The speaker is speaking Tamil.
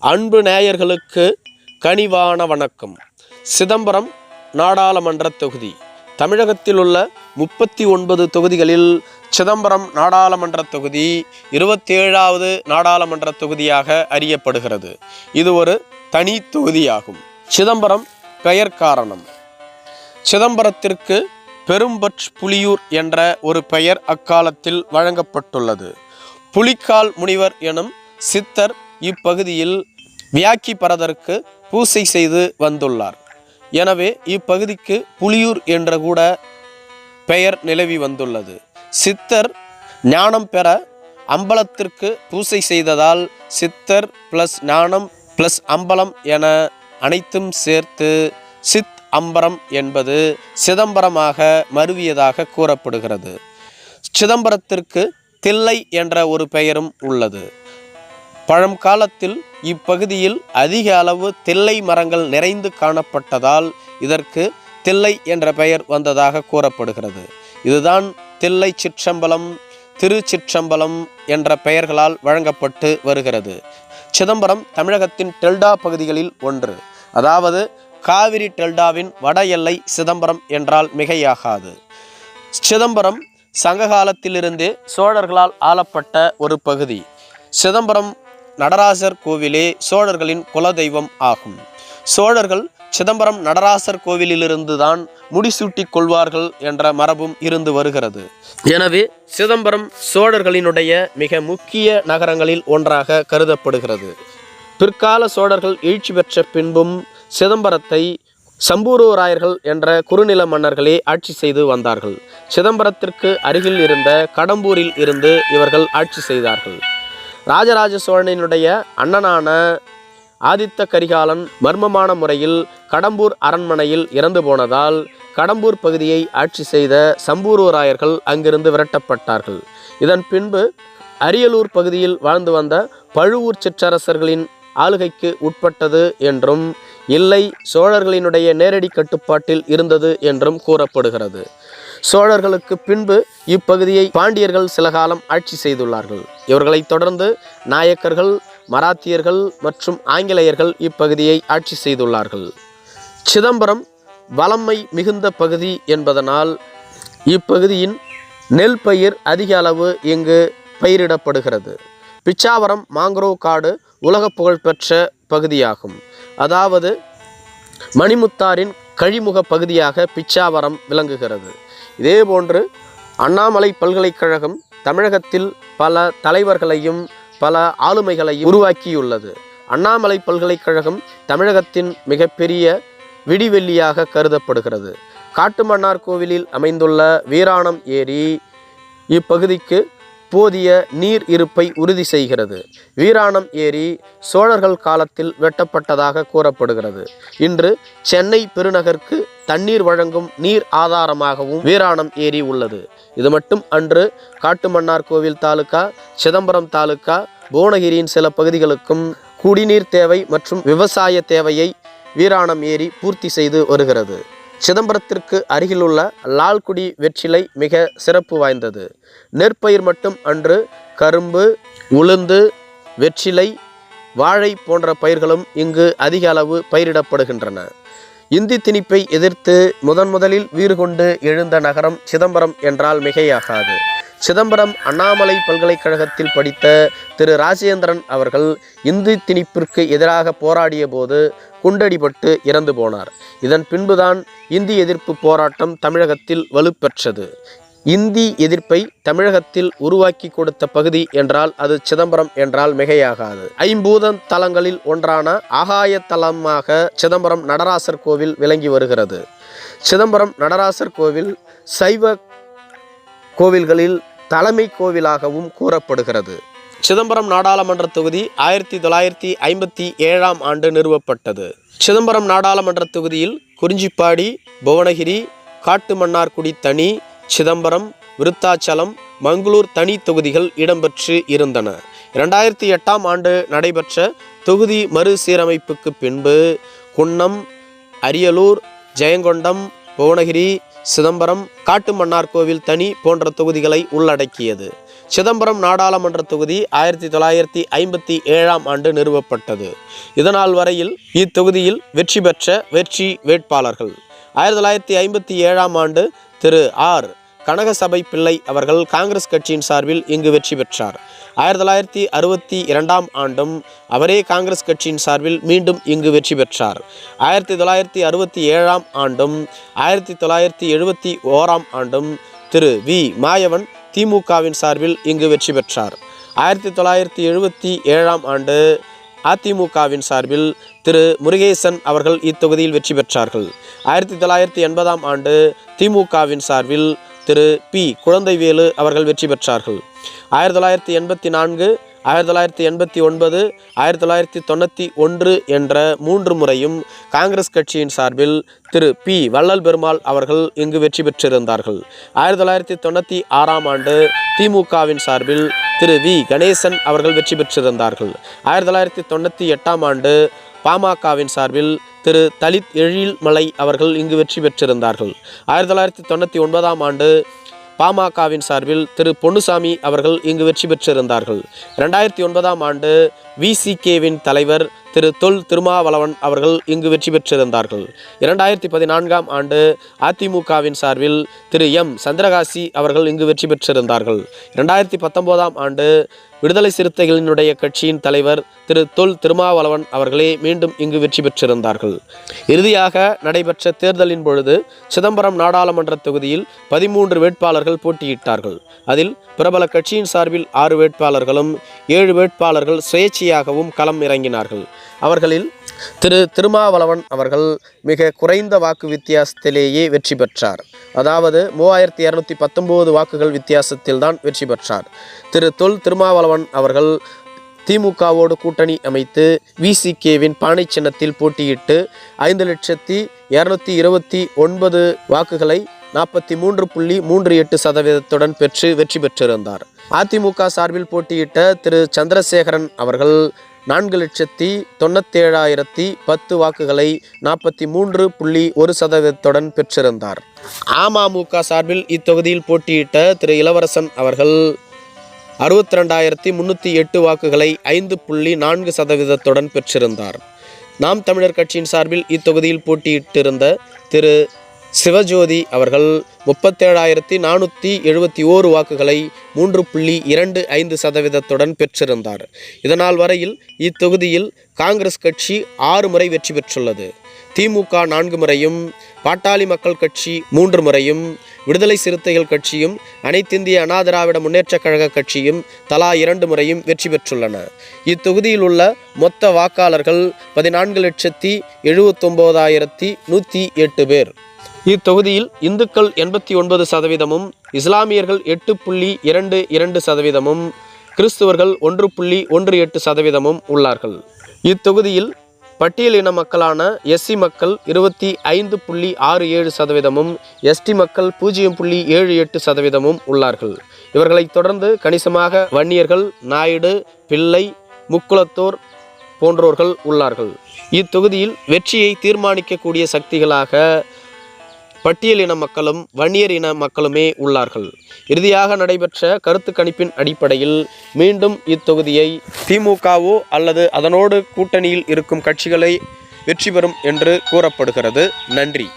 அன்பு நேயர்களுக்கு கனிவான வணக்கம். சிதம்பரம் நாடாளுமன்ற தொகுதி. தமிழகத்தில் உள்ள முப்பத்தி ஒன்பது தொகுதிகளில் சிதம்பரம் நாடாளுமன்ற தொகுதி இருபத்தேழாவது நாடாளுமன்ற தொகுதியாக அறியப்படுகிறது. இது ஒரு தனி தொகுதியாகும். சிதம்பரம் பெயர் காரணம். சிதம்பரத்திற்கு பெரும்பற் புலியூர் என்ற ஒரு பெயர் அக்காலத்தில் வழங்கப்பட்டுள்ளது. புலிக்கால் முனிவர் எனும் சித்தர் இப்பகுதியில் வியாக்கி பரதற்கு பூசை செய்து வந்துள்ளார். எனவே இப்பகுதிக்கு புலியூர் என்ற கூட பெயர் நிலவி வந்துள்ளது. சித்தர் ஞானம் பெற அம்பலத்திற்கு பூசை செய்ததால் சித்தர் ப்ளஸ் ஞானம் ப்ளஸ் அம்பலம் என அனைத்தும் சேர்த்து சித் அம்பரம் என்பது சிதம்பரமாக மருவியதாக கூறப்படுகிறது. சிதம்பரத்திற்கு தில்லை என்ற ஒரு பெயரும் உள்ளது. பழங்காலத்தில் இப்பகுதியில் அதிக அளவு தில்லை மரங்கள் நிறைந்து காணப்பட்டதால் இதற்கு தில்லை என்ற பெயர் வந்ததாக கூறப்படுகிறது. இதுதான் தில்லை சிற்றம்பலம் திருச்சிற்றம்பலம் என்ற பெயர்களால் வழங்கப்பட்டு வருகிறது. சிதம்பரம் தமிழகத்தின் டெல்டா பகுதிகளில் ஒன்று. அதாவது காவிரி டெல்டாவின் வட எல்லை சிதம்பரம் என்றால் மிகையாகாது. சிதம்பரம் சங்ககாலத்திலிருந்து சோழர்களால் ஆளப்பட்ட ஒரு பகுதி. சிதம்பரம் நடராசர் கோவிலே சோழர்களின் குலதெய்வம் ஆகும். சோழர்கள் சிதம்பரம் நடராசர் கோவிலிலிருந்து தான் முடிசூட்டிக் கொள்வார்கள் என்ற மரபும் இருந்து வருகிறது. எனவே சிதம்பரம் சோழர்களினுடைய மிக முக்கிய நகரங்களில் ஒன்றாக கருதப்படுகிறது. பிற்கால சோழர்கள் எழுச்சி பெற்ற பின்பும் சிதம்பரத்தை சம்பூரூராயர்கள் என்ற குறுநில மன்னர்களே ஆட்சி செய்து வந்தார்கள். சிதம்பரத்திற்கு அருகில் இருந்த கடம்பூரில் இருந்து இவர்கள் ஆட்சி செய்தார்கள். ராஜராஜ சோழனினுடைய அண்ணனான ஆதித்த கரிகாலன் மர்மமான முறையில் கடம்பூர் அரண்மனையில் இறந்து போனதால் கடம்பூர் பகுதியை ஆட்சி செய்த சம்பூரூராயர்கள் அங்கிருந்து விரட்டப்பட்டார்கள். இதன் பின்பு அரியலூர் பகுதியில் வாழ்ந்து வந்த பழுவூர் சிற்றரசர்களின் ஆளுகைக்கு உட்பட்டது என்றும் இல்லை சோழர்களினுடைய நேரடி கட்டுப்பாட்டில் இருந்தது என்றும் கூறப்படுகிறது. சோழர்களுக்கு பின்பு இப்பகுதியை பாண்டியர்கள் சில காலம் ஆட்சி செய்துள்ளார்கள். இவர்களைத் தொடர்ந்து நாயக்கர்கள் மராத்தியர்கள் மற்றும் ஆங்கிலேயர்கள் இப்பகுதியை ஆட்சி செய்துள்ளார்கள். சிதம்பரம் வளமை மிகுந்த பகுதி என்பதனால் இப்பகுதியின் நெல் பயிர் அதிக அளவு இங்கு பயிரிடப்படுகிறது. பிச்சாவரம் மாங்க்ரோவ் காடு உலக புகழ்பெற்ற பகுதியாகும். அதாவது மணிமுத்தாரின் கழிமுக பகுதியாக பிச்சாவரம் விளங்குகிறது. இதேபோன்று அண்ணாமலை பல்கலைக்கழகம் தமிழகத்தில் பல தலைவர்களையும் பல ஆளுமைகளையும் உருவாக்கியுள்ளது. அண்ணாமலை பல்கலைக்கழகம் தமிழகத்தின் மிகப்பெரிய விடிவெள்ளியாக கருதப்படுகிறது. காட்டுமன்னார் கோவிலில் அமைந்துள்ள வீராணம் ஏரி இப்பகுதிக்கு போதிய நீர் இருப்பை உறுதி செய்கிறது. வீராணம் ஏரி சோழர்கள் காலத்தில் வெட்டப்பட்டதாக கூறப்படுகிறது. இன்று சென்னை பெருநகருக்கு தண்ணீர் வழங்கும் நீர் ஆதாரமாகவும் வீராணம் ஏரி உள்ளது. இது மட்டும் அன்று காட்டுமன்னார் கோவில் தாலுகா சிதம்பரம் தாலுகா புவனகிரியின் சில பகுதிகளுக்கும் குடிநீர் தேவை மற்றும் விவசாய தேவையை வீராணம் ஏரி பூர்த்தி செய்து வருகிறது. சிதம்பரத்திற்கு அருகிலுள்ள லால்குடி வெற்றிலை மிக சிறப்பு வாய்ந்தது. நெற்பயிர் மட்டும் அன்று கரும்பு உளுந்து வெற்றிலை வாழை போன்ற பயிர்களும் இங்கு அதிக அளவு பயிரிடப்படுகின்றன. இந்தி திணிப்பை எதிர்த்து முதன் முதலில் வீறு கொண்டு எழுந்த நகரம் சிதம்பரம் என்றால் மிகையாகாது. சிதம்பரம் அண்ணாமலை பல்கலைக்கழகத்தில் படித்த திரு ராஜேந்திரன் அவர்கள் இந்து திணிப்பிற்கு எதிராக போராடிய போது குண்டடிபட்டு இறந்து போனார். இதன் பின்புதான் இந்தி எதிர்ப்பு போராட்டம் தமிழகத்தில் வலுப்பெற்றது. இந்தி எதிர்ப்பை தமிழகத்தில் உருவாக்கி கொடுத்த பகுதி என்றால் அது சிதம்பரம் என்றால் மிகையாகாது. ஐம்பூதன் தலங்களில் ஒன்றான ஆகாய தலமாக சிதம்பரம் நடராசர் கோவில் விளங்கி வருகிறது. சிதம்பரம் நடராசர் கோவில் சைவ கோவில்களில் தலைமை கோவிலாகவும் கூறப்படுகிறது. சிதம்பரம் நாடாளுமன்ற தொகுதி ஆயிரத்தி தொள்ளாயிரத்தி ஐம்பத்தி ஏழாம் ஆண்டு நிறுவப்பட்டது. சிதம்பரம் நாடாளுமன்ற தொகுதியில் குறிஞ்சிப்பாடி புவனகிரி காட்டுமன்னார்குடி தனி சிதம்பரம் விருத்தாச்சலம் மங்களூர் தனி தொகுதிகள் இடம்பெற்று இருந்தன. இரண்டாயிரத்தி எட்டாம் ஆண்டு நடைபெற்ற தொகுதி மறுசீரமைப்புக்கு பின்பு குன்னம் அரியலூர் ஜெயங்கொண்டம் புவனகிரி சிதம்பரம் காட்டுமன்னார்கோவில் தனி போன்ற தொகுதிகளை உள்ளடக்கியது. சிதம்பரம் நாடாளுமன்ற தொகுதி ஆயிரத்தி தொள்ளாயிரத்தி ஐம்பத்தி ஏழாம் ஆண்டு நிறுவப்பட்டது. இதனால் வரையில் இத்தொகுதியில் வெற்றி பெற்ற வெற்றி வேட்பாளர்கள். ஆயிரத்தி தொள்ளாயிரத்தி ஐம்பத்தி ஏழாம் ஆண்டு திரு ஆர். கனகசபை பிள்ளை அவர்கள் காங்கிரஸ் கட்சியின் சார்பில் இங்கு வெற்றி பெற்றார். ஆயிரத்தி தொள்ளாயிரத்தி அறுபத்தி இரண்டாம் ஆண்டும் அவரே காங்கிரஸ் கட்சியின் சார்பில் மீண்டும் இங்கு வெற்றி பெற்றார். ஆயிரத்தி தொள்ளாயிரத்தி அறுபத்தி ஏழாம் ஆண்டும் ஆயிரத்தி தொள்ளாயிரத்தி எழுபத்தி ஓராம் ஆண்டும் திரு வி. மாயவன் திமுகவின் சார்பில் இங்கு வெற்றி பெற்றார். ஆயிரத்தி தொள்ளாயிரத்தி எழுபத்தி ஏழாம் ஆண்டு அதிமுகவின் சார்பில் திரு முருகேசன் அவர்கள் இத்தொகுதியில் வெற்றி பெற்றார்கள். ஆயிரத்தி தொள்ளாயிரத்தி எண்பதாம் ஆண்டு திமுகவின் சார்பில் திரு பி. குழந்தைவேலு அவர்கள் வெற்றி பெற்றார்கள். ஆயிரத்தி தொள்ளாயிரத்தி எண்பத்தி நான்கு ஆயிரத்தி தொள்ளாயிரத்தி எண்பத்தி ஒன்பது ஆயிரத்தி தொள்ளாயிரத்தி தொண்ணூற்றி ஒன்று என்ற மூன்று முறையும் காங்கிரஸ் கட்சியின் சார்பில் திரு பி. வள்ளல் பெருமாள் அவர்கள் இங்கு வெற்றி பெற்றிருந்தார்கள். ஆயிரத்தி தொள்ளாயிரத்தி தொண்ணூற்றி ஆறாம் ஆண்டு திமுகவின் சார்பில் திரு வி. கணேசன் அவர்கள் வெற்றி பெற்றிருந்தார்கள். ஆயிரத்தி தொள்ளாயிரத்தி தொண்ணூற்றி எட்டாம் ஆண்டு பாமகவின் சார்பில் திரு தலித் எழில்மலை அவர்கள் இங்கு வெற்றி பெற்றிருந்தார்கள். ஆயிரத்தி தொள்ளாயிரத்தி தொண்ணூற்றி ஒன்பதாம் ஆண்டு பாமகவின் சார்பில் திரு பொன்னுசாமி அவர்கள் இங்கு வெற்றி பெற்றிருந்தார்கள். ரெண்டாயிரத்தி ஒன்பதாம் ஆண்டு விசிகேவின் தலைவர் திரு தொல் திருமாவளவன் அவர்கள் இங்கு வெற்றி பெற்றிருந்தார்கள். இரண்டாயிரத்தி பதினான்காம் ஆண்டு அதிமுகவின் சார்பில் திரு எம். சந்திரகாசி அவர்கள் இங்கு வெற்றி பெற்றிருந்தார்கள். இரண்டாயிரத்தி பத்தொன்பதாம் ஆண்டு விடுதலை சிறுத்தைகளினுடைய கட்சியின் தலைவர் திரு தொல் திருமாவளவன் அவர்களே மீண்டும் இங்கு வெற்றி பெற்றிருந்தார்கள். இறுதியாக நடைபெற்ற தேர்தலின் பொழுது சிதம்பரம் நாடாளுமன்ற தொகுதியில் பதிமூன்று வேட்பாளர்கள் போட்டியிட்டார்கள். அதில் பிரபல கட்சியின் சார்பில் ஆறு வேட்பாளர்களும் ஏழு வேட்பாளர்கள் சுயேட்சையாகவும் களம் இறங்கினார்கள். அவர்களில் திரு திருமாவளவன் அவர்கள் மிக குறைந்த வாக்கு வித்தியாசத்திலேயே வெற்றி பெற்றார். அதாவது மூவாயிரத்தி இரநூத்தி பத்தொம்போது வாக்குகள் வித்தியாசத்தில்தான் வெற்றி பெற்றார். திரு தொல் திருமாவளவன் அவர்கள் திமுகவோடு கூட்டணி அமைத்து விசிகேவின் பானை சின்னத்தில் போட்டியிட்டு ஐந்து லட்சத்தி இரநூத்தி இருபத்தி ஒன்பது வாக்குகளை நாற்பத்தி மூன்று புள்ளி மூன்று எட்டு சதவீதத்துடன் பெற்று வெற்றி பெற்றிருந்தார். அதிமுக சார்பில் போட்டியிட்ட திரு சந்திரசேகரன் அவர்கள் நான்கு லட்சத்தி தொண்ணூத்தேழாயிரத்தி பத்து வாக்குகளை நாற்பத்தி மூன்று புள்ளி ஒரு சதவீதத்துடன் பெற்றிருந்தார். அமமுக சார்பில் இத்தொகுதியில் போட்டியிட்ட திரு இளவரசன் அவர்கள் அறுபத்தி ரெண்டாயிரத்தி முந்நூற்றி எட்டு வாக்குகளை ஐந்து புள்ளி நான்கு சதவீதத்துடன் பெற்றிருந்தார். நாம் தமிழர் கட்சியின் சார்பில் இத்தொகுதியில் போட்டியிட்டிருந்த திரு சிவஜோதி அவர்கள் முப்பத்தேழாயிரத்தி நானூற்றி எழுபத்தி ஓரு வாக்குகளை மூன்று புள்ளி இரண்டு ஐந்து சதவீதத்துடன் பெற்றிருந்தார். இதனால் வரையில் இத்தொகுதியில் காங்கிரஸ் கட்சி ஆறு முறை வெற்றி பெற்றுள்ளது. திமுக நான்கு முறையும் பாட்டாளி மக்கள் கட்சி மூன்று முறையும் விடுதலை சிறுத்தைகள் கட்சியும் அனைத்திந்திய அனாதிராவிட முன்னேற்றக் கழக கட்சியும் தலா இரண்டு முறையும் வெற்றி பெற்றுள்ளன. இத்தொகுதியில் உள்ள மொத்த வாக்காளர்கள் பதினான்கு லட்சத்தி எழுபத்தொம்போதாயிரத்தி நூற்றி எட்டு பேர். இத்தொகுதியில் இந்துக்கள் எண்பத்தி ஒன்பது சதவீதமும் இஸ்லாமியர்கள் எட்டு புள்ளி இரண்டு இரண்டு சதவீதமும் கிறிஸ்துவர்கள் ஒன்று புள்ளி ஒன்று எட்டு சதவீதமும் உள்ளார்கள். இத்தொகுதியில் பட்டியலின மக்களான எஸ்சி மக்கள் இருபத்தி ஐந்து புள்ளி ஆறு ஏழு சதவீதமும் எஸ்டி மக்கள் பூஜ்ஜியம் புள்ளி ஏழு எட்டு சதவீதமும் உள்ளார்கள். இவர்களைத் தொடர்ந்து கணிசமாக வன்னியர்கள் நாயுடு பிள்ளை முக்குளத்தோர் போன்றோர்கள் உள்ளார்கள். இத்தொகுதியில் வெற்றியை தீர்மானிக்கக்கூடிய சக்திகளாக பட்டியல் இன மக்களும் வன்னியர் இன மக்களுமே உள்ளார்கள். இறுதியாக நடைபெற்ற கருத்து கணிப்பின் அடிப்படையில் மீண்டும் இத்தொகுதியை திமுகவோ அல்லது அதனோடு கூட்டணியில் இருக்கும் கட்சிகளை வெற்றி பெறும் என்று கூறப்படுகிறது. நன்றி.